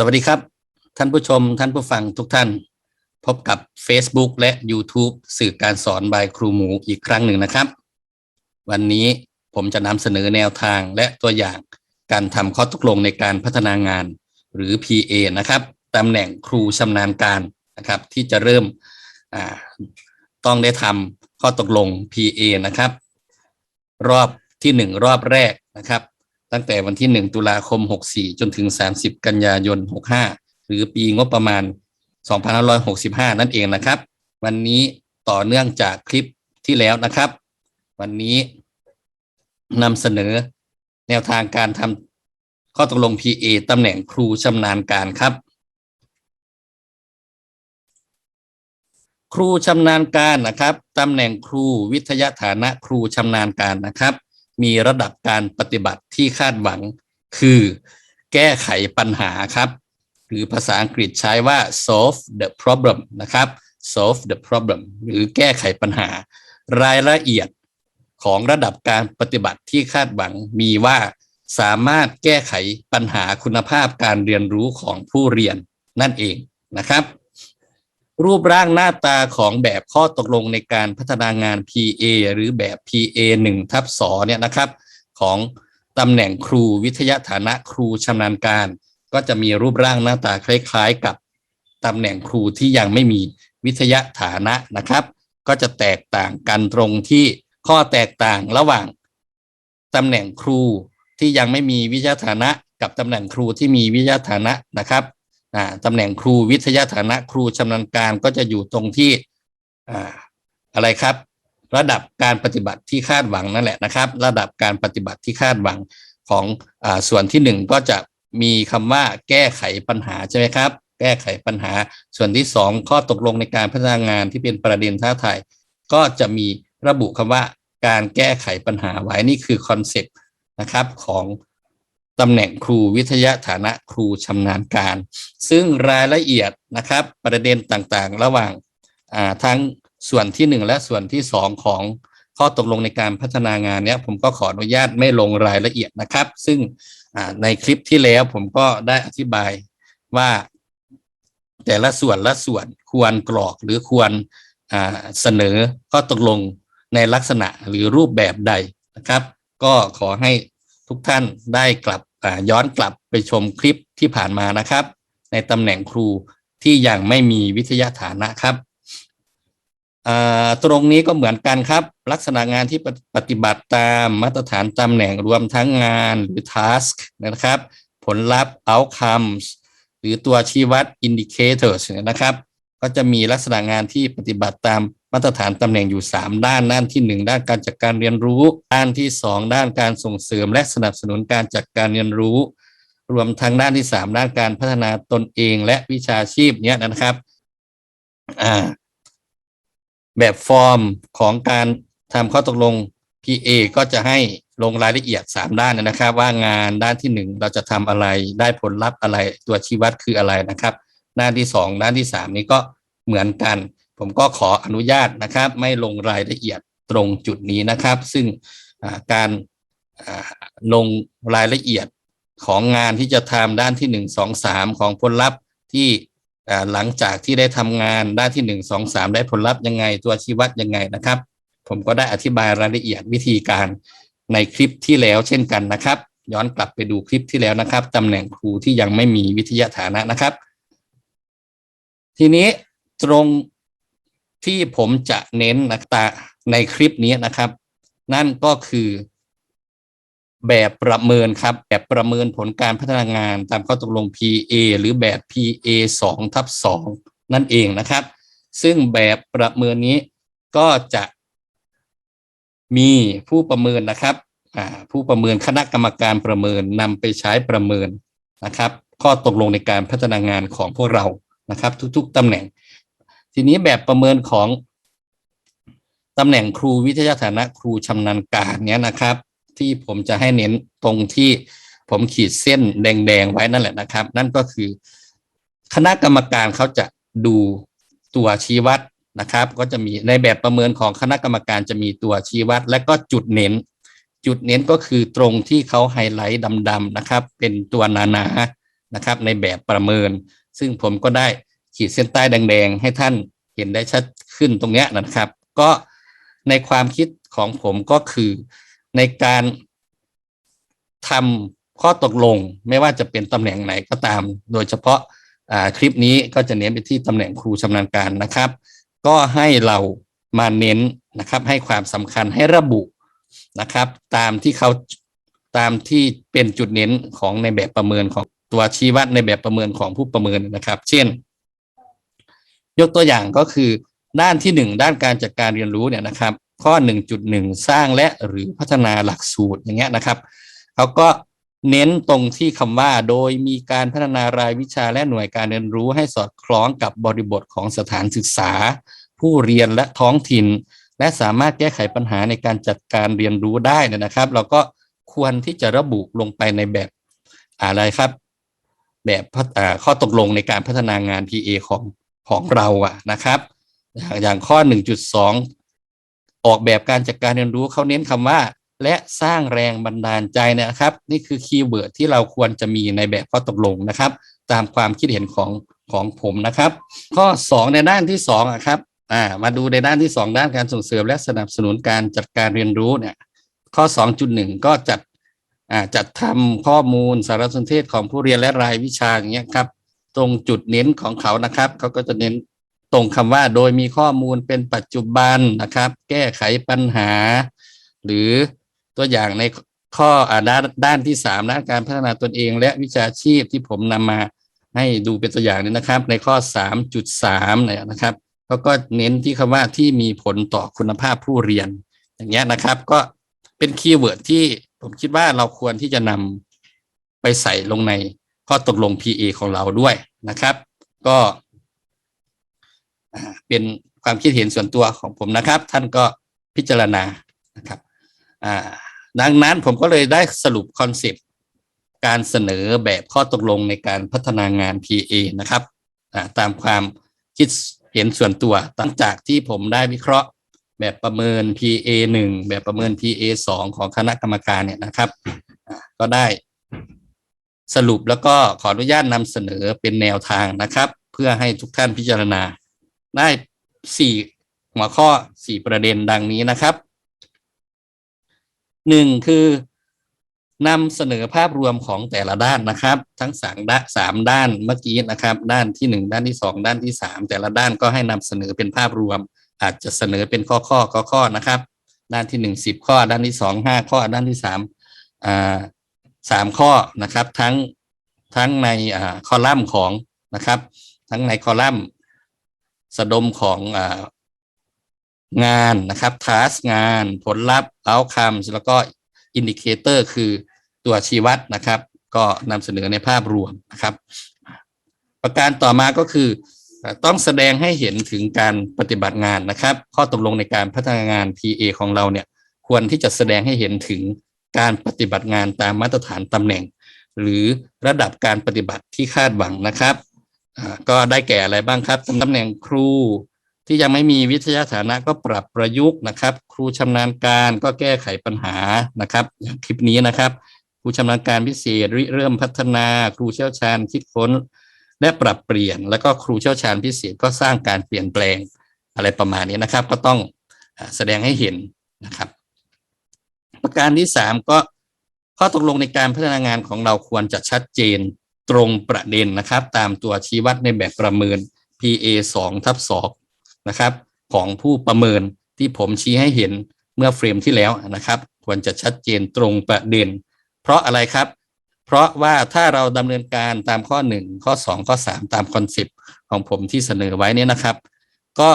สวัสดีครับ ท่านผู้ชมท่านผู้ฟังทุกท่าน พบกับ Facebook และ YouTube สื่อการสอนบายครูหมูอีกครั้งหนึ่งนะครับ วันนี้ผมจะนำเสนอแนวทางและตัวอย่างการทำข้อตกลงในการพัฒนางาน หรือ PA นะครับตำแหน่งครูชำนาญการนะครับ ที่จะเริ่มต้องได้ทำข้อตกลง PA นะครับ รอบที่หนึ่งรอบแรกนะครับ ตั้งแต่วันที่ 1 ตุลาคม 64 จนถึง 30 กันยายน 65 หรือปีงบประมาณ 2565 นั่นเองนะครับ วันนี้ต่อเนื่องจากคลิปที่แล้วนะครับ วันนี้นำเสนอแนวทางการทำข้อตกลง PA ตำแหน่งครูชำนาญการครับ ครูชำนาญการนะครับตำแหน่งครูวิทยาฐานะครูชำนาญการนะครับ มีระดับการปฏิบัติที่คาดหวัง คือแก้ไขปัญหาครับ หรือภาษาอังกฤษใช้ว่า solve the problem นะครับ solve the problem หรือแก้ไขปัญหา รายละเอียดของระดับการปฏิบัติที่คาดหวังมีว่าสามารถแก้ไขปัญหาคุณภาพการเรียนรู้ของผู้เรียนนั่นเองนะครับ รูปร่างหน้าตาของแบบข้อตกลงในการพัฒนางาน PA หรือแบบ PA 1ทับ2เนี่ยนะครับของตำแหน่งครูวิทยาฐานะครูชำนาญการ ก็จะมีรูปร่างหน้าตาคล้ายๆ กับตำแหน่งครูที่ยังไม่มีวิทยาฐานะนะครับ ก็จะแตกต่างกันตรงที่ข้อแตกต่างระหว่างตำแหน่งครูที่ยังไม่มีวิทยาฐานะ กับตำแหน่งครูที่มีวิทยาฐานะนะครับ ตำแหน่งครูวิทยาฐานะครูชำนาญการก็จะอยู่ตรงที่อ่าอะไรครับ ระดับการปฏิบัติที่คาดหวังนั่นแหละนะครับ ระดับการปฏิบัติที่คาดหวังของอส่วนที่หนึ่งก็จะมีคำว่าแก้ไขปัญหาใช่ไหมครับ แก้ไขปัญหาส่วนที่สองข้อตกลงในการพัฒนางานที่เป็นประเด็นท้าทายก็จะมีระบุคำว่าการแก้ไขปัญหาไว้นี่คือคอนเซ็ปต์นะครับของ ตำแหน่งครูวิทยาฐานะครูชำนาญการ ซึ่งรายละเอียดนะครับประเด็นต่างๆ ระหว่างาทั้งส่วนที่หนึ่งและส่วนที่สองของข้อตกลงในการพัฒนางานเนี้ยผมก็ขออนุญาตไม่ลงรายละเอียดนะครับ ซึ่งในคลิปที่แล้วผมก็ได้อธิบายว่าแต่ละส่วนละส่วนควรกรอกหรือควรเสนอข้อตกลงในลักษณะหรือรูปแบบใดนะครับ ก็ขอให้ทุกท่านได้กลับ ย้อนกลับไปชมคลิปที่ผ่านมานะครับ ในตำแหน่งครูที่ยังไม่มีวิทยาฐานะครับตรงนี้ก็เหมือนกันครับ ลักษณะงานที่ปฏิบัติตามมาตรฐานตำแหน่งรวมทั้งงานหรือ task นะครับ ผลลัพธ์ outcomes หรือตัวชี้วัด indicators เนี่ยนะครับ ก็จะมีลักษณะงานที่ปฏิบัติตาม มาตรฐานตำแหน่งอยู่ 3 ด้านด้านที่ 1 ด้านการจัดการเรียนรู้ ด้านที่ 2 ด้านการส่งเสริมและสนับสนุนการจัดการเรียนรู้ รวมทั้งด้านที่ 3 ด้านการพัฒนาตนเองและวิชาชีพเนี้ยนะครับอ่าแบบฟอร์มของการทำข้อตกลง PA ก็จะให้ลงรายละเอียด 3 ด้านนะครับ ว่างานด้านที่ 1 เราจะทำอะไรได้ผลลัพธ์อะไรตัวชี้วัดคืออะไรนะครับด้านที่สองด้านที่สามนี้ก็เหมือนกัน ผมก็ขออนุญาตนะครับ ไม่ลงรายละเอียดตรงจุดนี้นะครับ ซึ่งการลงรายละเอียดของงานที่จะทำด้านที่หนึ่งสองสามของผลลัพธ์ที่หลังจากที่ได้ทำงานด้านที่หนึ่งสองสามได้ผลลัพธ์ยังไงตัวชี้วัดยังไงนะครับ ผมก็ได้อธิบายรายละเอียดวิธีการในคลิปที่แล้วเช่นกันนะครับ ย้อนกลับไปดูคลิปที่แล้วนะครับตำแหน่งครูที่ยังไม่มีวิทยาฐานะนะครับ ทีนี้ตรง ที่ผมจะเน้นนะตาในคลิปนี้นะครับ นั่นก็คือแบบประเมินครับ แบบประเมินผลการพัฒนางานตามข้อตกลง PA หรือแบบ PA 2ทับ2นั่นเองนะครับ ซึ่งแบบประเมินนี้ก็จะมีผู้ประเมินนะครับผู้ประเมินคณะกรรมการประเมินนำไปใช้ประเมินนะครับ ข้อตกลงในการพัฒนางานของพวกเรานะครับ ทุก ๆตำแหน่ง ทีนี้แบบประเมินของตำแหน่งครูวิทยาฐานะครูชำนาญการเนี้ยนะครับ ที่ผมจะให้เน้นตรงที่ผมขีดเส้นแดงๆไว้นั่นแหละนะครับ นั่นก็คือ คณะกรรมการเขาจะดูตัวชี้วัดนะครับ ก็จะมีในแบบประเมินของคณะกรรมการจะมีตัวชี้วัด และก็จุดเน้น จุดเน้นก็คือตรงที่เขาไฮไลท์ดำๆนะครับ เป็นตัวหนานะครับ ในแบบประเมิน ซึ่งผมก็ได้ ขีดเส้นใต้แดงๆ ให้ท่านเห็นได้ชัดขึ้นตรงนี้นะครับ ก็ในความคิดของผมก็คือในการทำข้อตกลงไม่ว่าจะเป็นตำแหน่งไหนก็ตาม โดยเฉพาะาคลิปนี้ก็จะเน้นไปที่ตำแหน่งครูชำนาญการนะครับ ก็ให้เรามาเน้นนะครับ ให้ความสำคัญให้ระบุนะครับ ตามที่เขาตามที่เป็นจุดเน้นของในแบบประเมินของตัวชี้วัดในแบบประเมินของผู้ประเมินนะครับ เช่น ยกตัวอย่างก็คือด้านที่หนึ่งด้านการจัดการเรียนรู้เนี่ยนะครับ ข้อ 1.1 สร้างและหรือพัฒนาหลักสูตรอย่างเงี้ยนะครับเขาก็เน้นตรงที่คำว่าโดยมีการพัฒนารายวิชาและหน่วยการเรียนรู้ให้สอดคล้องกับบริบทของสถานศึกษา ผู้เรียนและท้องถิ่น และสามารถแก้ไขปัญหาในการจัดการเรียนรู้ได้นะครับ เราก็ควรที่จะระบุลงไปในแบบอะไรครับ แบบข้อตกลงในการพัฒนางาน PA ของ ของเราอะนะครับ อย่างข้อ 1.2 ออกแบบการจัดการเรียนรู้เขาเน้นคำว่า และสร้างแรงบันดาลใจเนะครับ นี่คือคีย์เวิร์ดที่เราควรจะมีในแบบข้อตกลงนะครับ ตามความคิดเห็นของของผมนะครับ ข้อ 2 ในด้านที่2อะครับอ่ามาดูในด้านที่ 2 ด้านการส่งเสริมและสนับสนุนการจัดการเรียนรู้เนี่ยข้อ 2.1 ก็จัดอ่าจัดทำข้อมูลสารสนเทศของผู้เรียนและรายวิชาอย่างเงี้ยครับ ตรงจุดเน้นของเขานะครับเขาก็จะเน้นตรงคำว่าโดยมีข้อมูลเป็นปัจจุบันนะครับ แก้ไขปัญหา หรือตัวอย่างในข้ออด้านด้านที่สามด้านการพัฒนาตนเอง และวิชาชีพที่ผมนำมาให้ดูเป็นตัวอย่างนี้นะครับ ในข้อ 3.3เนี่ยนะครับเขาก็เน้นที่คำว่าที่มีผลต่อคุณภาพผู้เรียน อย่างเงี้ยนะครับ ก็เป็นคีย์เวิร์ดที่ผมคิดว่าเราควรที่จะนำไปใส่ลงในข้อตกลง PA ของเราด้วย นะครับ ก็เป็นความคิดเห็นส่วนตัวของผมนะครับ ท่านก็พิจารณานะครับดังนั้นผมก็เลยได้สรุปคอนเซปต์การเสนอแบบข้อตกลงในการพัฒนางาน PA นะครับตามความคิดเห็นส่วนตัวหลังจากที่ผมได้วิเคราะห์แบบประเมิน PA หนึ่งแบบประเมิน PA สองของคณะกรรมการเนี่ยนะครับ ก็ได้ สรุปแล้วก็ขออนุญาตนำเสนอเป็นแนวทางนะครับ เพื่อให้ทุกท่านพิจารณา ได้สี่หัวข้อสี่ประเด็นดังนี้นะครับหนึ่งคือนำเสนอภาพรวมของแต่ละด้านนะครับ ทั้งสามด้านสามด้านเมื่อกี้นะครับ ด้านที่หนึ่งด้านที่สองด้านที่สามแต่ละด้านก็ให้นำเสนอเป็นภาพรวม อาจจะเสนอเป็นข้อข้อข้อข้อนะครับ ด้านที่หนึ่งสิบข้อ ด้านที่สองห้าข้อด้านที่สามอ่า สามข้อนะครับ ทั้งทั้งในอคอลัมน์ของนะครับ ทั้งในคอลัมน์สะดมขององานนะครับทัสงาน ผลลัพธ์ outcomes แล้วก็ indicator คือตัวชี้วัดนะครับ ก็นำเสนอในภาพรวมนะครับ ประการต่อมาก็คือเอ่อต้องแสดงให้เห็นถึงการปฏิบัติงานนะครับ ข้อตกลงในการพัฒนางาน PA ของเราเนี่ย ควรที่จะแสดงให้เห็นถึง การปฏิบัติงานตามมาตรฐานตำแหน่ง หรือระดับการปฏิบัติที่คาดหวังนะครับก็ได้แก่อะไรบ้างครับตำแหน่งครูที่ยังไม่มีวิทยาฐานะก็ปรับประยุกต์นะครับ ครูชำนาญการก็แก้ไขปัญหานะครับ อย่างคลิปนี้นะครับ ครูชำนาญการพิเศษริเริ่มพัฒนา ครูเชี่ยวชาญคิดค้น และปรับเปลี่ยน แล้วก็ครูเชี่ยวชาญพิเศษก็สร้างการเปลี่ยนแปลงอะไรประมาณนี้นะครับ ก็ต้องแสดงให้เห็นนะครับ ประการที่สามก็ข้อตกลงในการพัฒนางานของเราควรจะชัดเจนตรงประเด็นนะครับ ตามตัวชี้วัดในแบบประเมิน PA 2ทับ2นะครับ ของผู้ประเมินที่ผมชี้ให้เห็นเมื่อเฟรมที่แล้วนะครับ ควรจะชัดเจนตรงประเด็น เพราะอะไรครับ เพราะว่าถ้าเราดำเนินการตามข้อ 1 ข้อ 2 ข้อ 3 ตามคอนเซปต์ของผมที่เสนอไว้เนี่ยนะครับ ก็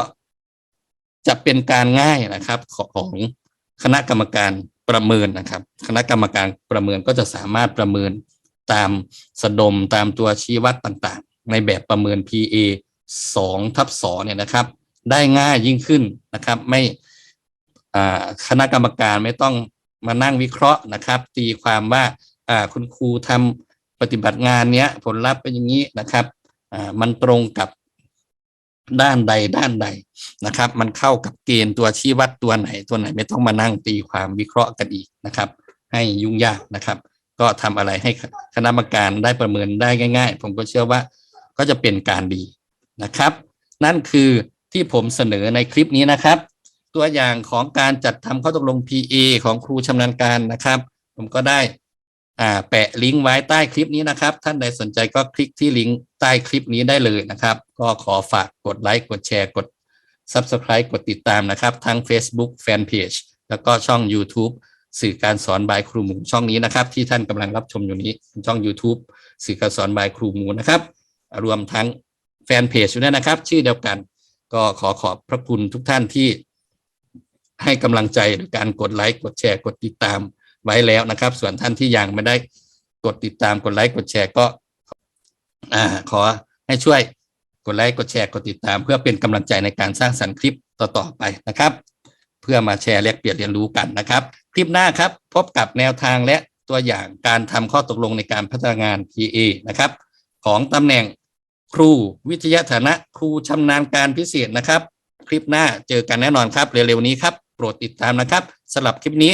จะเป็นการง่ายนะครับของคณะกรรมการ ประเมินนะครับ คณะกรรมการประเมินก็จะสามารถประเมินตามสะดมตามตัวชี้วัดต่างๆ ในแบบประเมิน PA 2ทับ2เนี่ยนะครับ ได้ง่ายยิ่งขึ้นนะครับ ไม่คณะกรรมการไม่ต้องมานั่งวิเคราะห์นะครับ ตีความว่าคุณครูทำปฏิบัติงานเนี้ยผลลัพธ์เป็นอย่างนี้นะครับมันตรงกับ ด้านใดด้านใดนะครับ มันเข้ากับเกณฑ์ตัวชี้วัดตัวไหน ตัวไหนไม่ต้องมานั่งตีความวิเคราะห์กันอีกนะครับ ให้ยุ่งยากนะครับ ก็ก็ทำอะไรให้คณะกรรมการได้ประเมินได้ง่าย ๆ ผมก็เชื่อว่าก็จะเป็นการดีนะครับ นั่นคือที่ผมเสนอในคลิปนี้นะครับ ตัวอย่างของการจัดทำข้อตกลง PA ของครูชำนาญการนะครับ ผมก็ได้ อ่าแปะลิงก์ไว้ใต้คลิปนี้นะครับ ท่านใดสนใจก็คลิกที่ลิงก์ใต้คลิปนี้ได้เลยนะครับ ก็ขอฝากกดไลค์กดแชร์กด Subscribe กดติดตามนะครับ ทั้ง Facebook Fanpage แล้วก็ช่อง YouTube สื่อการสอนบายครูหมูช่องนี้นะครับ ที่ท่านกำลังรับชมอยู่นี้ช่อง YouTube สื่อการสอนบายครูหมูนะครับ รวมทั้งแฟนเพจอยู่ด้วยนะครับ ชื่อเดียวกันก็ขอขอบพระคุณทุกท่านที่ให้กำลังใจหรือการกดไลค์กดแชร์กดติดตาม ไว้แล้วนะครับ ส่วนท่านที่ยังไม่ได้กดติดตามกดไลค์กดแชร์ก็อขอให้ช่วยกดไลค์กดแชร์กดติดตาม เพื่อเป็นกำลังใจในการสร้างสรรค์คลิปต่อๆไปนะครับ เพื่อมาแชร์แลกเปลี่ยนเรียนรู้กันนะครับ คลิปหน้าครับ พบกับแนวทางและตัวอย่างการทำข้อตกลงในการพัฒนางาน PA นะครับ ของตำแหน่งครูวิทยาฐานะครูชำนาญการพิเศษนะครับ คลิปหน้าเจอกันแน่นอนครับ เร็วๆนี้ครับ โปรดติดตามนะครับสำหรับคลิปนี้